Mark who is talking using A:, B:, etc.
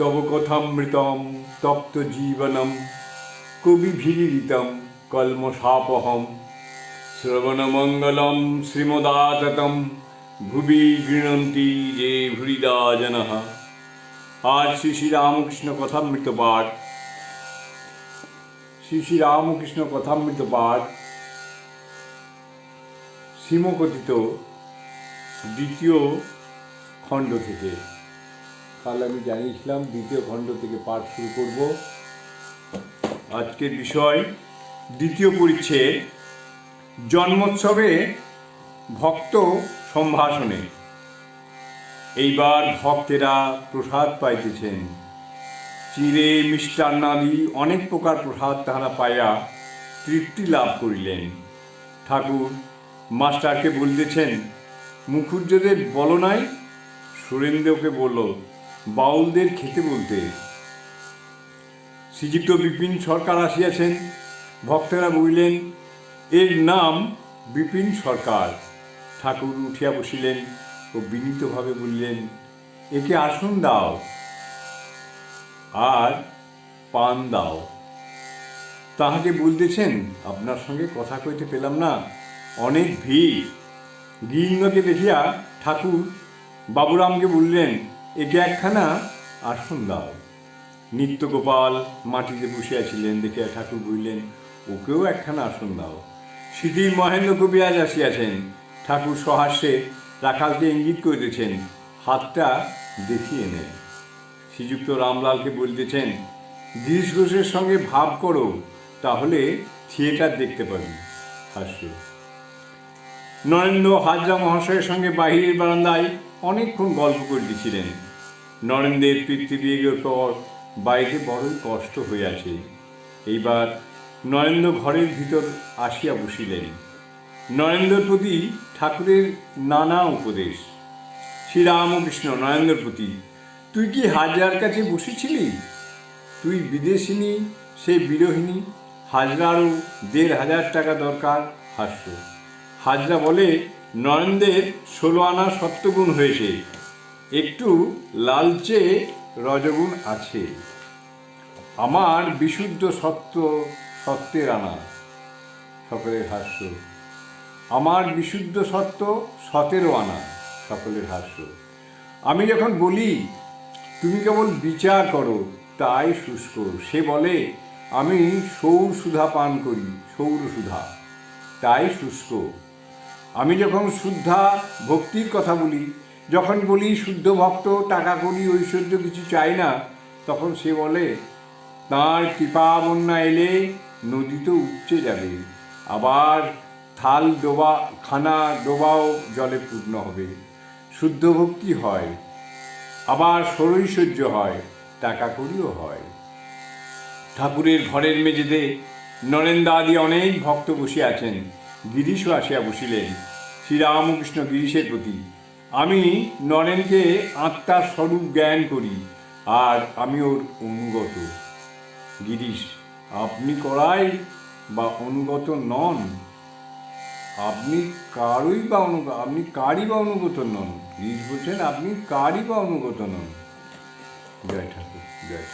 A: তব কথামৃতম, তপ্ত জীবনম কবিভিরিতম কলমশাপহম শ্রবণমঙ্গলম শ্রীমদাততম ভুবি গৃণন্তি যে ভুরিদা জনঃ আজ শ্রী শ্রী রামকৃষ্ণ কথামৃত পাঠ। শ্রী শ্রী রামকৃষ্ণ কথামৃত পাঠ। শ্রীমকথিত দ্বিতীয় খণ্ড থেকে। কাল আমি জানিয়েছিলাম দ্বিতীয় খণ্ড থেকে পাঠ শুরু করব। আজকের বিষয়, দ্বিতীয় পরিচ্ছেদ, জন্মোৎসবে ভক্ত সম্ভাষণে। এইবার ভক্তেরা প্রসাদ পাইতেছেন। চিরে মিষ্টান্নাদি অনেক প্রকার প্রসাদ তাহারা পাইয়া তৃপ্তি লাভ করিলেন। ঠাকুর মাস্টারকে বলিতেছেন মুখুজ্জদের বলো নাই? সুরেন্দ্রকে বলল বাউলদের খেতে বলতে। শ্রীযুক্ত বিপিন সরকার আসিয়াছেন, ভক্তেরা বলিলেন, এর নাম বিপিন সরকার। ঠাকুর উঠিয়া বসিলেন ও বিনীতভাবে বললেন, একে আসন দাও আর পান দাও। তাহাকে বলতেছেন, আপনার সঙ্গে কথা কইতে পেলাম না, অনেক ভিড়। গিরিঙ্গকে দেখিয়া ঠাকুর বাবুরামকে বললেন একে একখানা আসন দাও। নিত্যগোপাল মাটিতে বসিয়াছিলেন দেখিয়া ঠাকুর বললেন, ওকেও একখানা আসন দাও। স্মৃতির মহেন্দ্র কবি আজ আসিয়াছেন। ঠাকুর সহাস্যে রাখালকে ইঙ্গিত করিতেছেন, হাতটা দেখিয়ে নেয় শ্রীযুক্ত রামলালকে বলিতেছেন গিরিশ ঘোষের সঙ্গে ভাব করো, তাহলে থিয়েটার দেখতে পাবি। হাস্য। নরেন্দ্র হাজরা মহাশয়ের সঙ্গে বাহিরের বারান্দায় অনেকক্ষণ গল্প করিতেছিলেন। নরেন্দ্রের পৃথিবীর পর বাইরে বড়ই কষ্ট হইয়াছে। এইবার নরেন্দ্র ঘরের ভিতর আসিয়া বসিলেন। নরেন্দ্রের প্রতি ঠাকুরের নানা উপদেশ। শ্রীরামকৃষ্ণ, নরেন্দ্রের প্রতি, তুই কি হাজরার কাছে বসেছিলি? তুই বিদেশিনী, সে বিরোহিনী হাজরারও দেড় হাজার টাকা দরকার, হাস্য। হাজরা বলে নরেন্দ্রের ষোলো আনা সত্যগুণ হয়েছে। একটু লালচে রজগুণ আছে। আমার বিশুদ্ধ সত্য সত্যের আনা, সকলের হাস্য। আমার বিশুদ্ধ সত্য সতেরো আনা, সকলের হাস্য। আমি যখন বলি, তুমি কেবল বিচার করো, তাই শুষ্ক। সে বলে, আমি সৌর সুধা পান করি সৌর সুধা তাই শুষ্ক। আমি যখন শুদ্ধা ভক্তির কথা বলি, যখন বলি শুদ্ধ ভক্ত, টাকা করি ঐশ্বর্য কিছু চাই না, তখন সে বলে, তাঁর কৃপা বন্যা এলে নদী তো উপচে যাবে। আবার থাল ডোবা, খানা ডোবাও জলে পূর্ণ হবে। শুদ্ধ ভক্তি হয়, আবার সরৈশ্বর্য হয়, টাকা করিও হয়। ঠাকুরের ঘরের মেঝেতে নরেন্দ্র আদি অনেক ভক্ত বসে আছেন। গিরিশও আসিয়া বসিলেন। শ্রীরামকৃষ্ণ গিরিশের প্রতি, আমি নরেনকে আত্মার স্বরূপ জ্ঞান করি, আর আমি ওর অনুগত। গিরিশ, আপনি করাই বা অনুগত নন। আপনি কারই বা অনুগত আপনি কারই বা অনুগত নন। গিরিশ বলছেন, আপনি কারই বা অনুগত নন। জয় ঠাকুর, জয়